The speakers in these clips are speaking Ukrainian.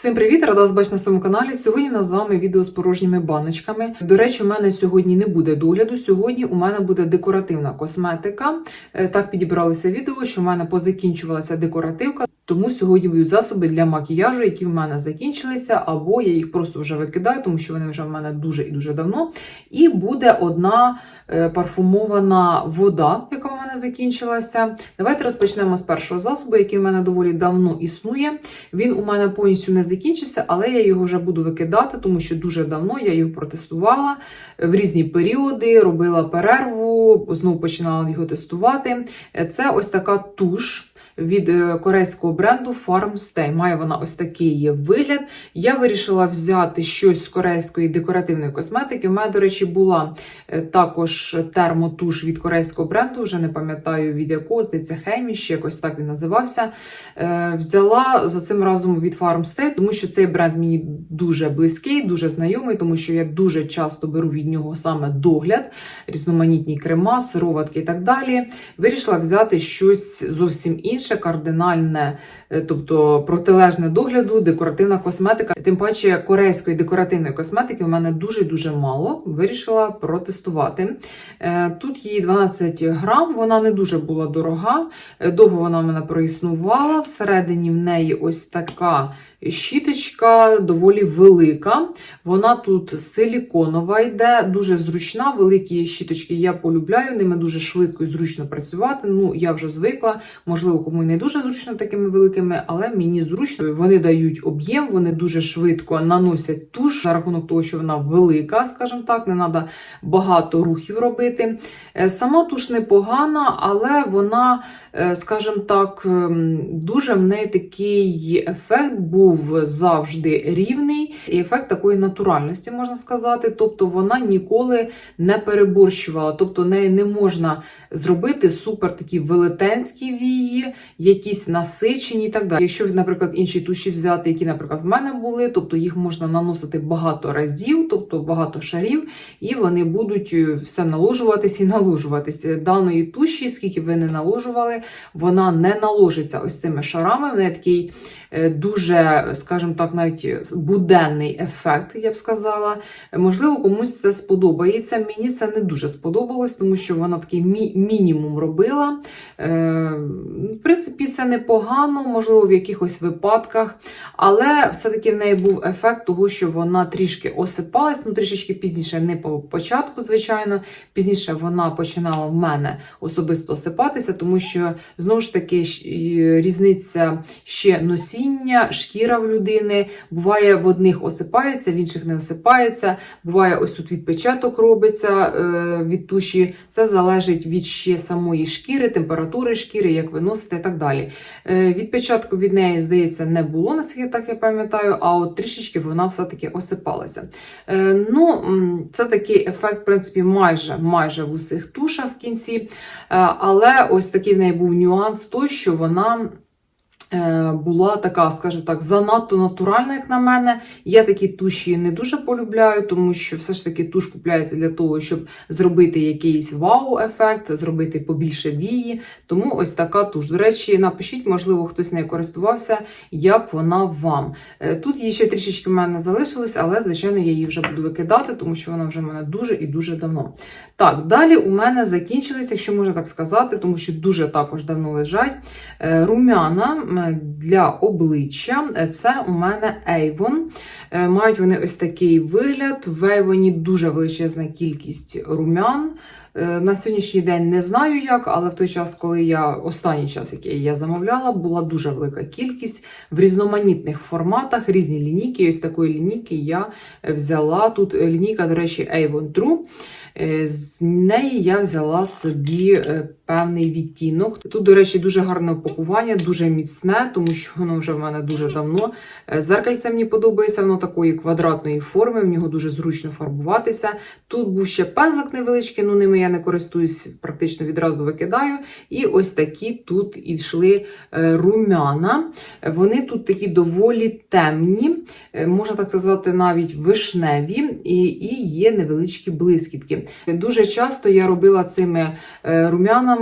Всім привіт! Рада вас бачити на своєму каналі. Сьогодні у нас з вами відео з порожніми баночками. До речі, у мене сьогодні не буде догляду. Сьогодні у мене буде декоративна косметика. Е, Так підібралося відео, що в мене позакінчувалася декоративка. Тому сьогодні будуть засоби для макіяжу, які в мене закінчилися, або я їх просто вже викидаю, тому що вони вже в мене дуже і дуже давно. І буде одна е, парфумована вода, яка в мене закінчилася. Давайте розпочнемо з першого засобу, який в мене доволі давно існує. Він у мене повністю не закінчився, але я його вже буду викидати, тому що дуже давно я його протестувала в різні періоди, робила перерву, знову починала його тестувати. Це ось така туш. Від е, корейського бренду Farmstay. Має вона ось такий вигляд. Я вирішила взяти щось з корейської декоративної косметики. У мене, до речі, була е, також термотуш від корейського бренду, вже не пам'ятаю від якого, здається, Хеміш, якось так він називався. Е, Взяла за цим разом від Farmstay, тому що цей бренд мені дуже близький, дуже знайомий, тому що я дуже часто беру від нього саме догляд, різноманітні крема, сироватки і так далі. Вирішила взяти щось зовсім інше, кардинальне, е, тобто протилежне догляду, декоративна косметика. Тим паче корейської декоративної косметики в мене дуже дуже мало. Вирішила протестувати. Е, Тут її 12 грам, вона не дуже була дорога. Е, Довго вона в мене проіснувала. Всередині в неї ось така щіточка, доволі велика. Вона тут силіконова йде, дуже зручна. Великі щіточки я полюбляю, ними дуже швидко і зручно працювати. Ну, я вже звикла. Можливо, кому й не дуже зручно такими великими, але мені зручно. Вони дають об'єм, вони дуже швидко наносять туш за рахунок того, що вона велика, скажімо так, не треба багато рухів робити. Е, Сама туш непогана, але вона, е, скажімо так, ем, дуже в неї такий ефект був завжди рівний, і ефект такої натуральності, можна сказати. Тобто вона ніколи не переборщувала, тобто неї не можна зробити супер такі велетенські вії, якісь насичені і так далі. Якщо, наприклад, інші туші взяти, які, наприклад, в мене були, тобто їх можна наносити багато разів, тобто багато шарів, і вони будуть е, все наложуватись і наложуватися. Даної туші, скільки ви не наложували, вона не наложиться ось цими шарами. В неї такий е, дуже, скажімо так, навіть буденний ефект, я б сказала. Можливо, комусь це сподобається. Мені це не дуже сподобалось, тому що вона такий мі- мінімум робила. Е, В принципі, це непогано, можливо, в якихось випадках, але все-таки в неї був ефект того, що вона трішки осипалась, ну трішечки пізніше, не по початку, звичайно. Пізніше вона починала в мене особисто осипатися, тому що знову ж таки різниця ще носіння, шкіра в людини. Буває, в одних осипається, в інших не осипається. Буває, ось тут відпечаток робиться е, від туші. Це залежить від ще самої шкіри, температури шкіри, як ви носите і так далі. Е, Відпечатку від неї, здається, не було, наскільки так я пам'ятаю, а от трішечки вона все-таки осипалася. Е, Ну, це такий ефект, в принципі, майже, майже в усіх тушах в кінці. Е, Але ось такий в неї був нюанс, той, що вона. Е, Була така, скажімо так, занадто натуральна, як на мене. Я такі туші не дуже полюбляю, тому що все ж таки туш купляється для того, щоб зробити якийсь вау-ефект, зробити побільше вії. Тому ось така туш. До речі, напишіть, можливо, хтось нею користувався, як вона вам. Е, Тут її ще трішечки в мене залишилось, але, звичайно, я її вже буду викидати, тому що вона вже в мене дуже і дуже давно. Так, далі у мене закінчилися, якщо можна так сказати, тому що дуже також давно лежать. е, Румяна для обличчя. Е, Це у мене Avon. Е, Мають вони ось такий вигляд. В Avon дуже величезна кількість румян. На сьогоднішній день не знаю як, але в той час, коли я останній час, який я замовляла, була дуже велика кількість в різноманітних форматах, різні лінійки. Ось такої лінійки я взяла. Тут лінійка, до речі, Avon True. Е, З неї я взяла собі е, певний відтінок. Тут, до речі, дуже гарне упакування, дуже міцне, тому що воно вже в мене дуже давно. Е, Зеркальце мені подобається, воно такої квадратної форми, в нього дуже зручно фарбуватися. Тут був ще пензлик невеличкий, ну ними я не користуюсь, практично відразу викидаю. І ось такі тут йшли е, румяна. Вони тут такі доволі темні, е, можна так сказати, навіть вишневі, і, і є невеличкі блискітки. Дуже часто я робила цими е,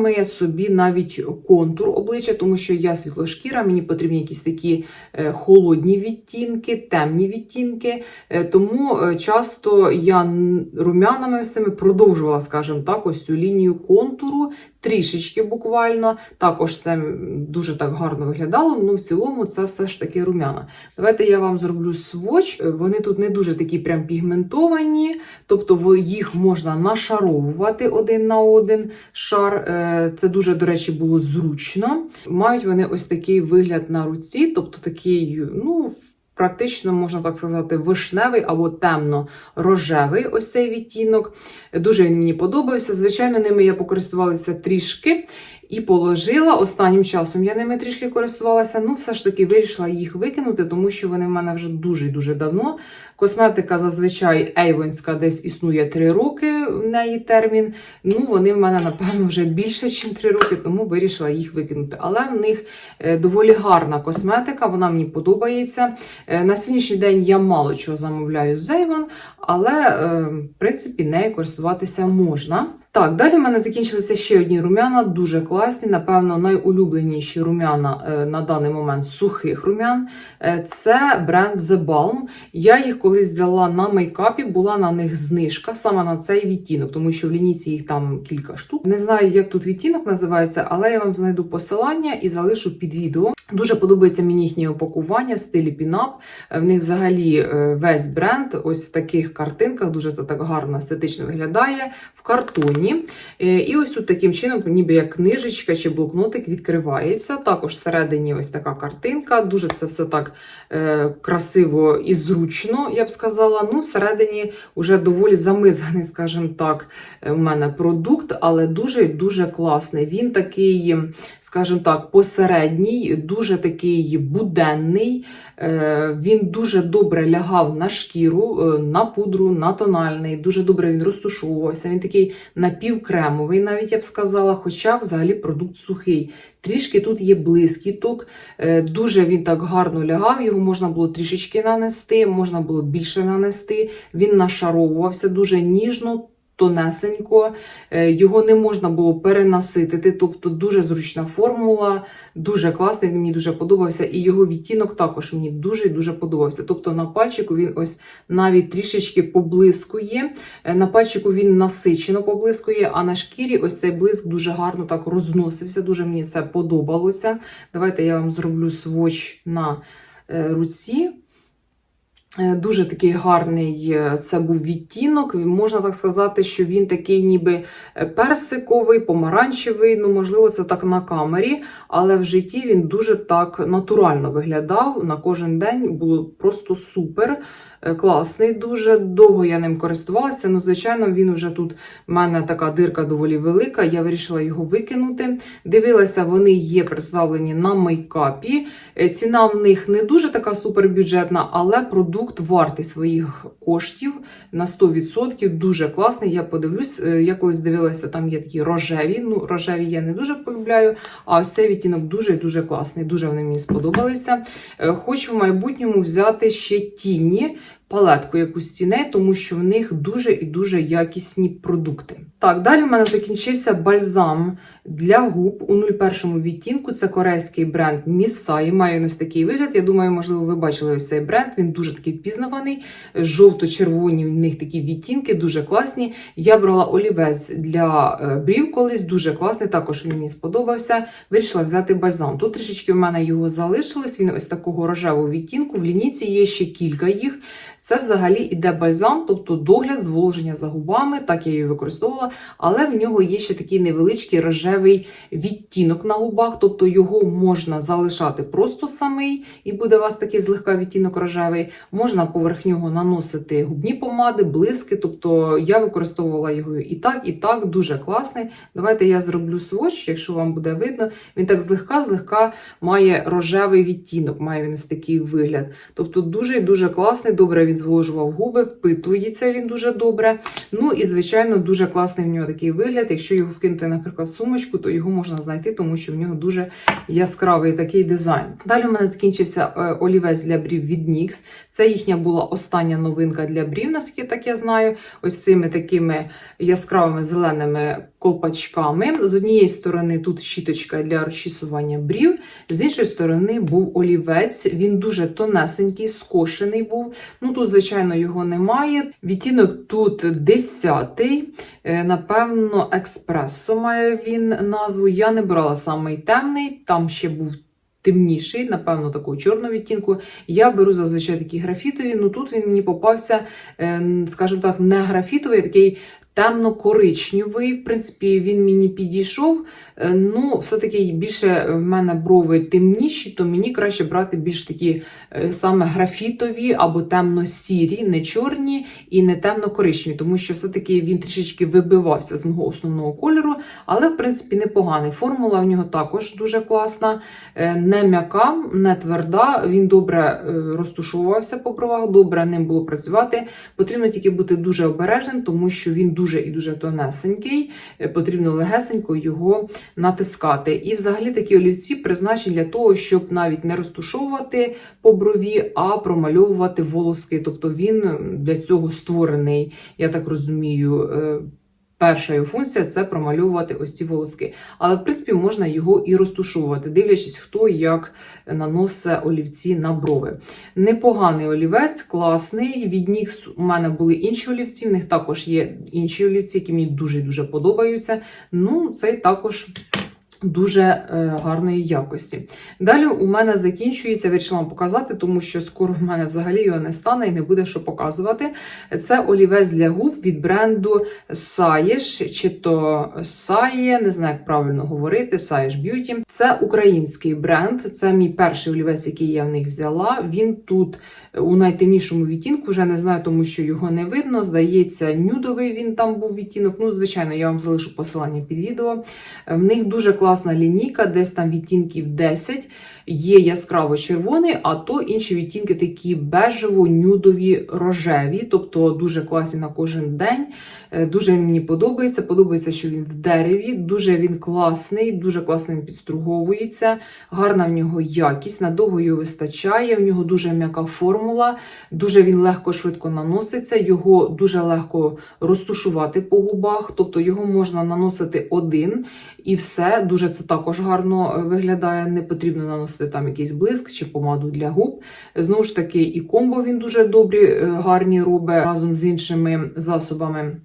рум'янами собі навіть контур обличчя, тому що я світлошкіра, мені потрібні якісь такі е, холодні відтінки, темні відтінки. Е, Тому е, часто я рум'янами всіми продовжувала, скажімо так, ось цю лінію контуру. Трішечки буквально, також це дуже так гарно виглядало. Ну, в цілому, це все ж таки рум'яна. Давайте я вам зроблю своч. Е, Вони тут не дуже такі прям пігментовані, тобто їх можна нашаровувати один на один шар. Е, Це дуже, до речі, було зручно. Мають вони ось такий вигляд на руці, тобто такий, ну. Практично можна так сказати, вишневий або темно-рожевий ось цей відтінок. Дуже він мені подобався. Звичайно, ними я покористувалася трішки і положила. Останнім часом я ними трішки користувалася. Ну, все ж таки вирішила їх викинути, тому що вони в мене вже дуже-дуже давно. Косметика зазвичай ейвонська десь існує 3 роки в неї термін. Ну, вони в мене, напевно, вже більше, ніж 3 роки, тому вирішила їх викинути. Але в них е, доволі гарна косметика, вона мені подобається. Е, На сьогоднішній день я мало чого замовляю з Avon, але е, в принципі нею користуватися можна. Так, далі в мене закінчилися ще одні рум'яна, дуже класні. Напевно, найулюбленіші рум'яна е, на даний момент сухих рум'ян. Е, Це бренд The Balm. Я їх колись взяла на мейкапі, була на них знижка саме на цей відтінок, тому що в лінійці їх там кілька штук. Не знаю, як тут відтінок називається, але я вам знайду посилання і залишу під відео. Дуже подобається мені їхнє упакування в стилі пінап. В них взагалі е, весь бренд ось в таких картинках, дуже це так гарно естетично виглядає в картоні. Е, І ось тут таким чином, ніби як книжечка чи блокнотик відкривається. Також всередині ось така картинка. Дуже це все так е, красиво і зручно, я б сказала. Ну, всередині вже доволі замизганий, скажімо так, е, у мене продукт, але дуже дуже класний. Він такий, скажімо так, посередній, дуже такий буденний. Він дуже добре лягав на шкіру, на пудру, на тональний. Дуже добре він розтушовувався. Він такий напівкремовий, навіть я б сказала, хоча взагалі продукт сухий. Трішки тут є блискіток, е, дуже він так гарно лягав, його можна було трішечки нанести, можна було більше нанести. Він нашаровувався дуже ніжно. Тонесенько, Е, його не можна було перенаситити, тобто дуже зручна формула, дуже класний, він мені дуже подобався, і його відтінок також мені дуже і дуже подобався. Тобто на пальчику він ось навіть трішечки поблискує. Е, На пальчику він насичено поблискує, а на шкірі ось цей блиск дуже гарно так розносився. Дуже мені це подобалося. Давайте я вам зроблю своч на е, руці. Е, Дуже такий гарний е, це був відтінок. Можна так сказати, що він такий ніби е, персиковий, помаранчевий. Ну, можливо, це так на камері, але в житті він дуже так натурально виглядав. На кожен день було просто супер. Е, Класний, дуже довго я ним користувалася. Ну, звичайно, він вже тут в мене така дирка доволі велика. Я вирішила його викинути. Дивилася, вони є представлені на мейкапі. Е, Ціна в них не дуже така супербюджетна, але продукт вартий своїх коштів на 100%. Дуже класний. Я подивлюсь. Е, Я колись дивилася, там є такі рожеві. Ну, рожеві я не дуже полюбляю. А ось цей відтінок дуже і дуже класний. Дуже вони мені сподобалися. Хочу в майбутньому взяти ще тіні. Палетку якусь тіней, тому що в них дуже і дуже якісні продукти. Так, далі в мене закінчився бальзам для губ у 01 відтінку. Це корейський бренд Місай. Має ось такий вигляд. Я думаю, можливо, ви бачили ось цей бренд. Він дуже такий впізнаваний. Жовто-червоні в них такі відтінки, дуже класні. Я брала олівець для е, брів колись, дуже класний. Також він мені сподобався. Вирішила взяти бальзам. Тут трішечки в мене його залишилось. Він ось такого рожевого відтінку. В лінійці є ще кілька їх. Це взагалі іде бальзам, тобто догляд, зволоження за губами, так я її використовувала, але в нього є ще такий невеличкий рожевий відтінок на губах, тобто його можна залишати просто самий, і буде у вас такий злегка відтінок рожевий. Можна поверх нього наносити губні помади, блиски. Тобто я використовувала його і так, і так, дуже класний. Давайте я зроблю сводч, якщо вам буде видно. Він так злегка-злегка має рожевий відтінок, має він ось такий вигляд. Тобто дуже і дуже класний, добре він він зволожував губи, впитується він дуже добре. Ну і, звичайно, дуже класний в нього такий вигляд. Якщо його вкинути, наприклад, в сумочку, то його можна знайти, тому що в нього дуже яскравий такий дизайн. Далі в мене закінчився е, олівець для брів від NYX. Це їхня була остання новинка для брів, наскільки так я знаю. Ось цими такими яскравими зеленими колпачками. З однієї сторони тут щіточка для розчісування брів, з іншої сторони був олівець. Він дуже тонесенький, скошений був. Ну тут, звичайно, його немає. Відтінок тут 10-й. Е, Напевно, експресо має він назву. Я не брала самий темний, там ще був. Темніший, напевно, такого чорного відтінку. Я беру зазвичай такі графітові. Ну тут він мені попався, е, скажімо так, не графітовий, а такий темно-коричневий. В принципі, він мені підійшов. Е, Ну, все-таки більше в мене брови темніші, то мені краще брати більш такі е, саме графітові або темно-сірі, не чорні і не темно-коричневі, тому що все-таки він трішечки вибивався з мого основного кольору, але в принципі непоганий. Формула в нього також дуже класна, е, не м'яка, не тверда. Він добре розтушувався по бровах, добре ним було працювати. Потрібно тільки бути дуже обережним, тому що він дуже і дуже тонесенький. Е, Потрібно легесенько його натискати. І взагалі такі олівці призначені для того, щоб навіть не розтушовувати по брові, а промальовувати волоски. Тобто він для цього створений, я так розумію. Перша його функція це промальовувати ось ці волоски. Але, в принципі, можна його і розтушовувати, дивлячись, хто як наносить олівці на брови. Непоганий олівець, класний. Від них у мене були інші олівці, в них також є інші олівці, які мені дуже-дуже подобаються. Ну, цей також. Дуже е, гарної якості. Далі у мене закінчується, вирішила вам показати, тому що скоро в мене взагалі його не стане і не буде що показувати. Це олівець для губ від бренду Sayesh, чи то Saye, не знаю, як правильно говорити, Sayesh Beauty. Це український бренд, це мій перший олівець, який я в них взяла. Він тут у найтемнішому відтінку, вже не знаю, тому що його не видно. Здається, нюдовий він там був відтінок. Ну, звичайно, я вам залишу посилання під відео. В них дуже класна лінійка, десь там відтінків 10. Є яскраво червоний, а то інші відтінки такі бежево-нюдові рожеві, тобто дуже класні на кожен день. Е, Дуже він мені подобається. Подобається, що він в дереві, дуже він класний, дуже класно він підструговується, гарна в нього якість, надовго його вистачає, в нього дуже м'яка формула, дуже він легко швидко наноситься, його дуже легко розтушувати по губах, тобто його можна наносити один і все. Дуже це також гарно е, виглядає. Не потрібно наносити там якийсь блиск чи помаду для губ. Знову ж таки, і комбо він дуже добрі, е, гарні робить разом з іншими засобами.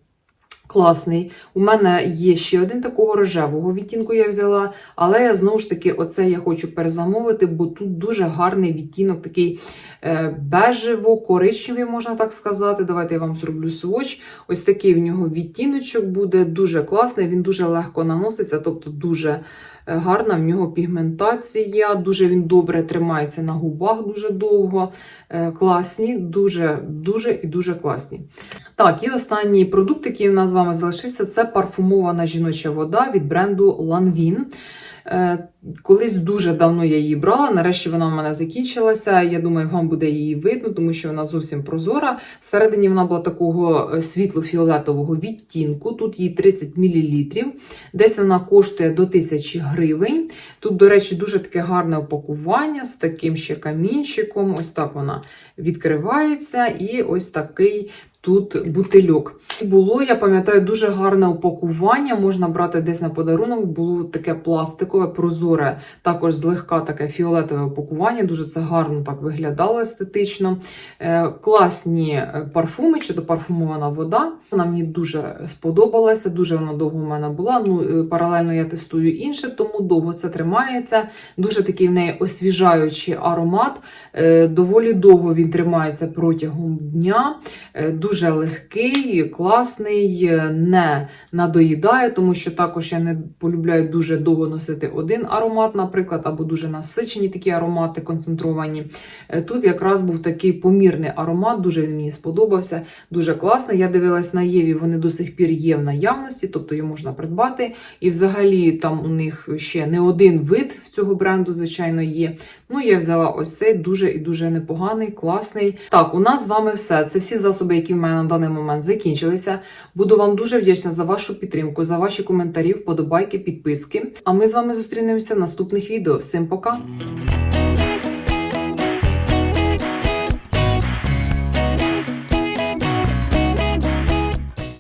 Класний. У мене є ще один такого рожевого відтінку я взяла, але я знову ж таки оце я хочу перезамовити, бо тут дуже гарний відтінок, такий е, бежево-коричневий, можна так сказати. Давайте я вам зроблю сводч. Ось такий в нього відтіночок буде дуже класний, він дуже легко наноситься, тобто дуже е, гарна в нього пігментація, дуже він добре тримається на губах дуже довго. Е, класні, дуже, дуже і дуже класні. Так, і останній продукт, який у нас з вами залишився, це парфумована жіноча вода від бренду Lanvin. Е, Колись дуже давно я її брала, нарешті вона в мене закінчилася. Я думаю, вам буде її видно, тому що вона зовсім прозора. Всередині вона була такого е, світло-фіолетового відтінку. Тут їй 30 мл. Десь вона коштує до 1000 гривень. Тут, до речі, дуже таке гарне упакування з таким ще камінчиком. Ось так вона відкривається, і ось такий. Тут бутильок. І було, я пам'ятаю, дуже гарне упакування. Можна брати десь на подарунок. Було таке пластикове, прозоре, також злегка таке фіолетове упакування. Дуже це гарно так виглядало естетично. Е, класні е, парфуми, чи то парфумована вода. Вона мені дуже сподобалася, дуже вона довго в мене була. Ну, е, паралельно я тестую інше, тому довго це тримається. Дуже такий в неї освіжаючий аромат. Доволі довго він тримається протягом дня. Дуже дуже легкий, класний, не надоїдає, тому що також я не полюбляю дуже довго носити один аромат, наприклад, або дуже насичені такі аромати концентровані. Е, Тут якраз був такий помірний аромат, дуже він мені сподобався, дуже класний. Я дивилась на Єві, вони до сих пір є в наявності, тобто її можна придбати. І взагалі там у них ще не один вид в цього бренду, звичайно, є. Ну, я взяла ось цей дуже і дуже непоганий, класний. Так, у нас з вами все. Це всі засоби, які мене на даний момент закінчилися. Буду вам дуже вдячна за вашу підтримку, за ваші коментарі, вподобайки, підписки. А ми з вами зустрінемося в наступних відео. Всім пока!